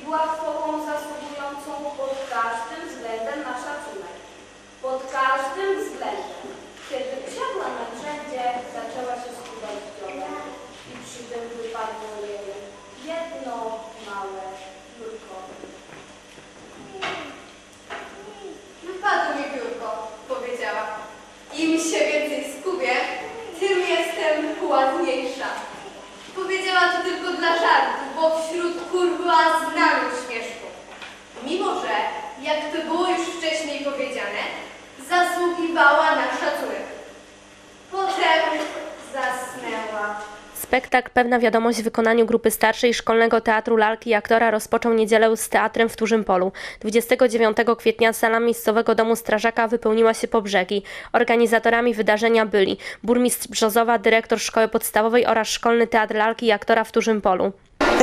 i była osobą zasługującą pod każdym względem na szacunek. Pod każdym względem. Kiedy usiadła na grzędzie, zaczęła się skubać w i przy tym wypadło jej jedno małe piórko. Wypadło mi piórko, powiedziała. Im się więcej skubię, tym jestem ładniejsza. Spektakl Pewna Wiadomość w wykonaniu grupy starszej Szkolnego Teatru Lalki i Aktora rozpoczął niedzielę z teatrem w Dużym Polu. 29 kwietnia sala miejscowego domu strażaka wypełniła się po brzegi. Organizatorami wydarzenia byli burmistrz Brzozowa, dyrektor szkoły podstawowej oraz Szkolny Teatr Lalki i Aktora w Dużym Polu.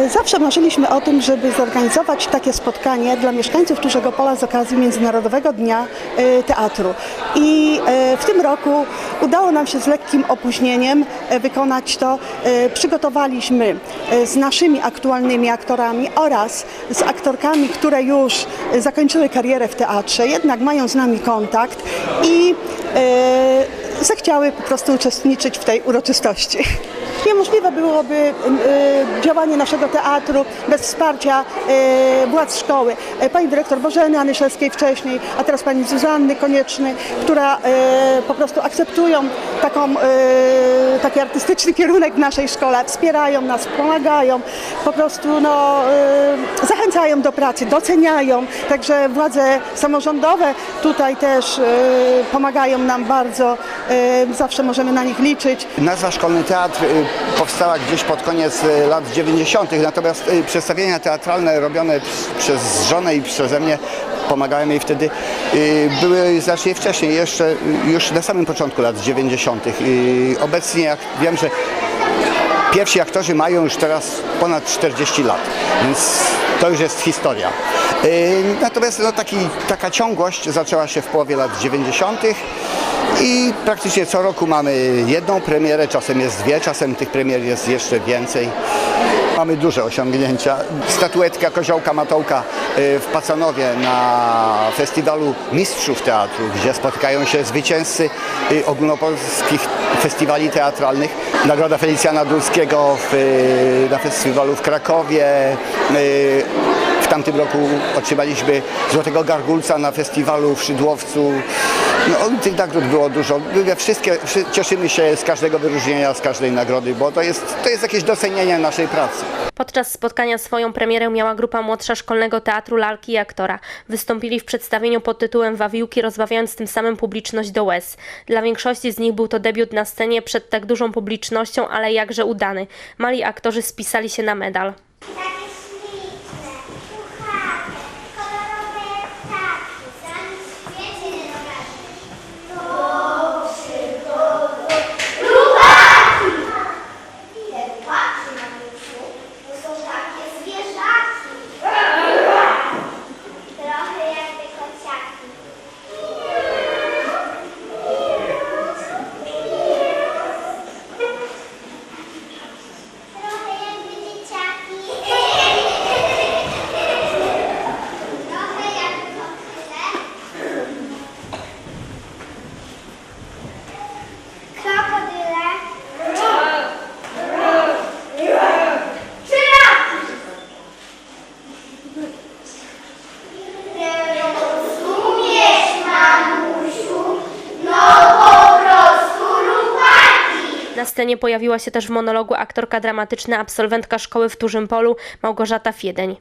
Zawsze marzyliśmy o tym, żeby zorganizować takie spotkanie dla mieszkańców Dużego Pola z okazji Międzynarodowego Dnia e, Teatru. I e, w tym roku udało nam się z lekkim opóźnieniem e, wykonać to. E, Przygotowaliśmy e, z naszymi aktualnymi aktorami oraz z aktorkami, które już zakończyły karierę w teatrze, jednak mają z nami kontakt i zechciały po prostu uczestniczyć w tej uroczystości. Niemożliwe byłoby y, działanie naszego teatru bez wsparcia y, władz szkoły. E, Pani dyrektor Bożeny Anyszewskiej wcześniej, a teraz pani Zuzanny Konieczny, która po prostu akceptują taką, taki artystyczny kierunek w naszej szkole, wspierają nas, pomagają, po prostu no, zachęcają do pracy, doceniają. Także władze samorządowe tutaj też pomagają nam bardzo. Zawsze możemy na nich liczyć. Nazwa Szkolny Teatr y, powstała gdzieś pod koniec y, lat 90., natomiast y, przedstawienia teatralne robione przez- żonę i przeze mnie, pomagałem jej wtedy, y, były znacznie wcześniej, jeszcze już na samym początku lat 90. Y, Obecnie jak wiem, że pierwsi aktorzy mają już teraz ponad 40 lat, więc to już jest historia. Natomiast no, taki, taka ciągłość zaczęła się w połowie lat 90. i praktycznie co roku mamy jedną premierę, czasem jest dwie, czasem tych premier jest jeszcze więcej. Mamy duże osiągnięcia. Statuetka Koziołka Matołka y, w Pacanowie na festiwalu Mistrzów Teatru, gdzie spotykają się zwycięzcy y, ogólnopolskich festiwali teatralnych. Nagroda Felicjana Dulskiego w, y, na festiwalu w Krakowie. W tamtym roku otrzymaliśmy Złotego Gargulca na festiwalu w Szydłowcu. No, tych nagród było dużo. Wszystkie, wszy- cieszymy się z każdego wyróżnienia, z każdej nagrody, bo to jest, to jest jakieś docenienie naszej pracy. Podczas spotkania swoją premierę miała grupa młodsza Szkolnego Teatru Lalki i Aktora. Wystąpili w przedstawieniu pod tytułem Wawiłki, rozbawiając tym samym publiczność do łez. Dla większości z nich był to debiut na scenie przed tak dużą publicznością, ale jakże udany. Mali aktorzy spisali się na medal. Na scenie pojawiła się też w monologu aktorka dramatyczna, absolwentka szkoły w Dużym Polu Małgorzata Fiedeń.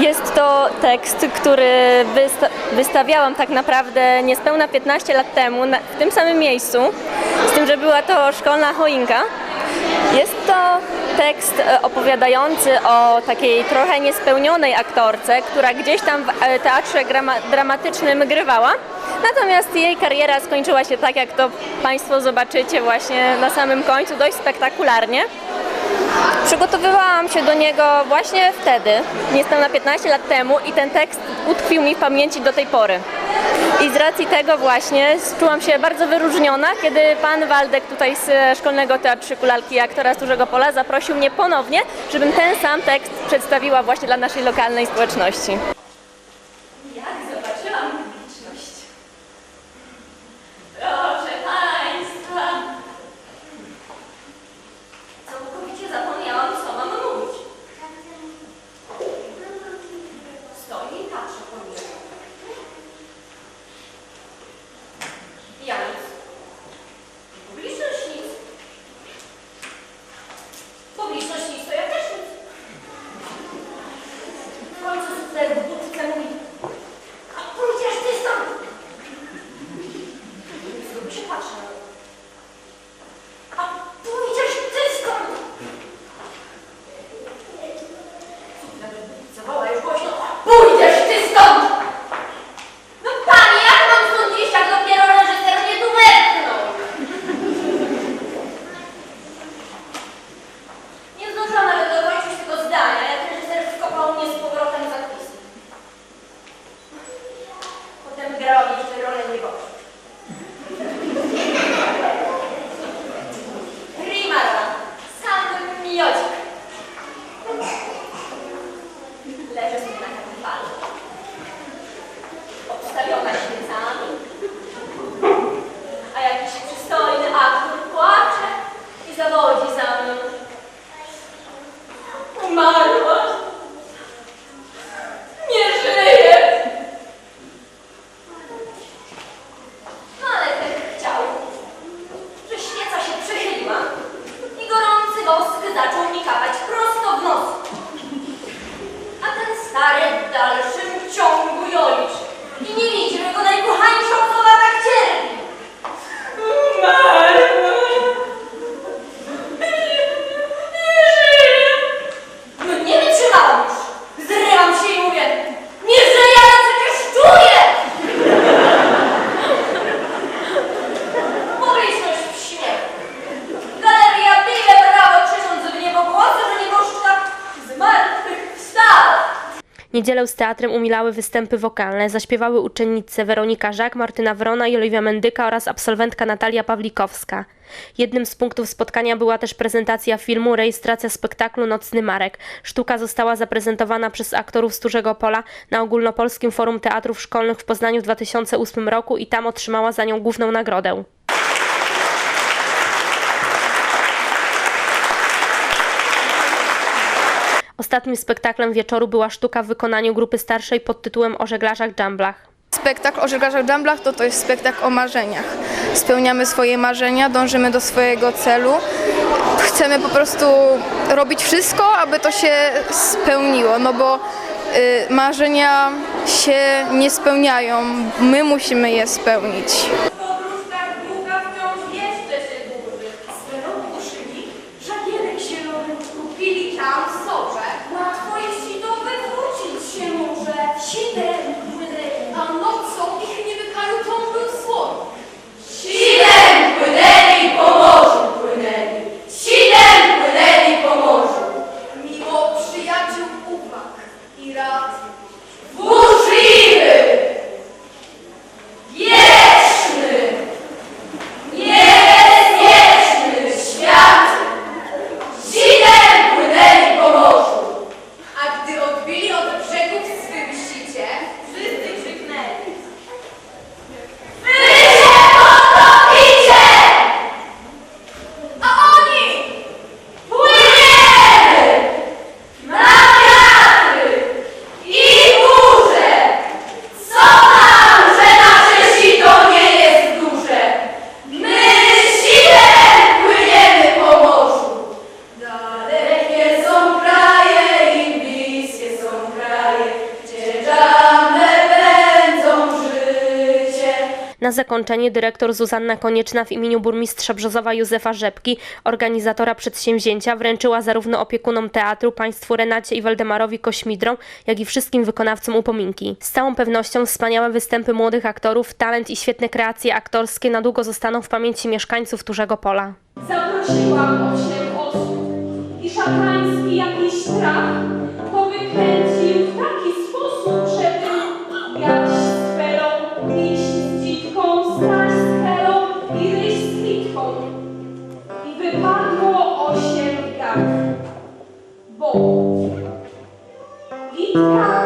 Jest to tekst, który wysta- wystawiałam tak naprawdę niespełna 15 lat temu na, w tym samym miejscu, z tym, że była to szkolna choinka. Jest to tekst e, opowiadający o takiej trochę niespełnionej aktorce, która gdzieś tam w e, teatrze dramatycznym grywała. Natomiast jej kariera skończyła się tak, jak to Państwo zobaczycie właśnie na samym końcu, dość spektakularnie. Przygotowywałam się do niego właśnie wtedy, niespełna 15 lat temu i ten tekst utkwił mi w pamięci do tej pory. I z racji tego właśnie czułam się bardzo wyróżniona, kiedy pan Waldek tutaj z Szkolnego Teatrzyku Lalki Aktora z Dużego Pola zaprosił mnie ponownie, żebym ten sam tekst przedstawiła właśnie dla naszej lokalnej społeczności. който се търгува Niedzielę z teatrem umilały występy wokalne. Zaśpiewały uczennice Weronika Żak, Martyna Wrona i Oliwia Mendyka oraz absolwentka Natalia Pawlikowska. Jednym z punktów spotkania była też prezentacja filmu, rejestracja spektaklu Nocny Marek. Sztuka została zaprezentowana przez aktorów z Dużego Pola na Ogólnopolskim Forum Teatrów Szkolnych w Poznaniu w 2008 roku i tam otrzymała za nią główną nagrodę. Ostatnim spektaklem wieczoru była sztuka w wykonaniu grupy starszej pod tytułem O żeglarzach dżamblach. Spektakl o żeglarzach dżamblach to to jest spektakl o marzeniach. Spełniamy swoje marzenia, dążymy do swojego celu. Chcemy po prostu robić wszystko, aby to się spełniło, no bo y, marzenia się nie spełniają, my musimy je spełnić. Podróżna długa Na zakończenie dyrektor Zuzanna Konieczna w imieniu burmistrza Brzozowa Józefa Rzepki, organizatora przedsięwzięcia, wręczyła zarówno opiekunom teatru, państwu Renacie i Waldemarowi Kośmidrom, jak i wszystkim wykonawcom upominki. Z całą pewnością wspaniałe występy młodych aktorów, talent i świetne kreacje aktorskie na długo zostaną w pamięci mieszkańców Dużego Pola. Zaprosiłam osiem osób i szatański jakiś strach to wypadło osiem jak. Bo Litka